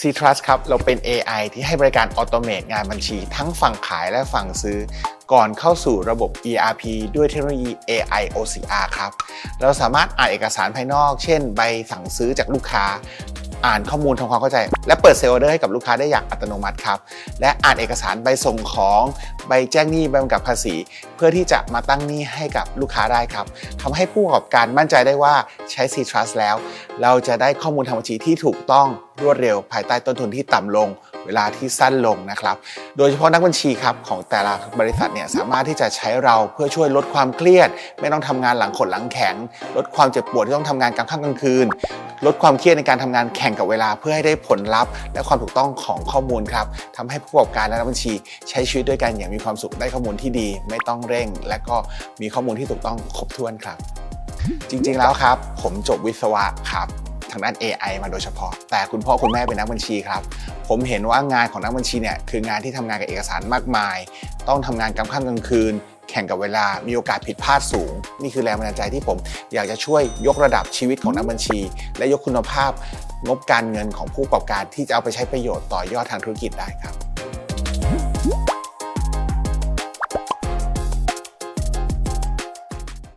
c t r u s ครับ เราเป็น AI ที่ให้บริการออโตเมตงานบัญชี ทั้งฝั่งขายและฝั่งซื้อ ก่อนเข้าสู่ระบบ ERP ด้วยเทคโนโลยี AI OCR ครับ เราสามารถอ่านเอกสารภายนอก เช่น ใบสั่งซื้อจากลูกค้า อ่านข้อมูลทำความเข้าใจ และเปิดเซลล์ออเดอร์ให้กับลูกค้าได้อย่างอัตโนมัติครับ และอ่านเอกสารใบส่งของ ใบแจ้งหนี้ใบกำกับภาษี เพื่อที่จะมาตั้งหนี้ให้กับลูกค้าได้ครับทำให้ผู้ประกอบการมั่นใจได้ว่าใช้ C Trust แล้ว เราจะได้ข้อมูลทางบัญชีที่ถูกต้อง รวดเร็ว ภายใต้ต้นทุนที่ต่ำลง เวลาที่สั้นลงนะครับ โดยเฉพาะนักบัญชีครับของแต่ละบริษัทเนี่ยสามารถที่จะใช้เราเพื่อช่วยลดความเครียด ไม่ต้องทำงานหลังขดหลังแข็ง ลดความเจ็บปวดที่ต้องทำงานกลางค่ำกลางคืน ลดความเครียดในการทำงานแข่งกับเวลาเพื่อให้ได้ผลลัพธ์ และความถูกต้องของข้อมูลครับทำให้ผู้ประกอบการและนักบัญชี ใช้ชีวิตด้วยกันอย่างมีความสุขได้ข้อมูลที่ดี ไม่ต้องเร่ง และก็มีข้อมูลที่ถูกต้องครบถ้วนครับจริงๆ แล้วครับ ผมจบวิศวะครับ ทางด้าน AI มาโดยเฉพาะ แต่คุณพ่อคุณแม่เป็นนักบัญชีครับ ผมเห็นว่างานของนักบัญชีเนี่ยคืองานที่ทำงานกับเอกสารมากมาย ต้องทำงานกลางค่ำกลางคืน แข่งกับเวลามีโอกาสผิดพลาดสูง นี่คือแรงบันดาลใจที่ผมอยากจะช่วยยกระดับชีวิตของนักบัญชี และยกคุณภาพงบการเงินของผู้ประกอบการที่จะเอาไปใช้ประโยชน์ต่อยอดทางธุรกิจได้ครับ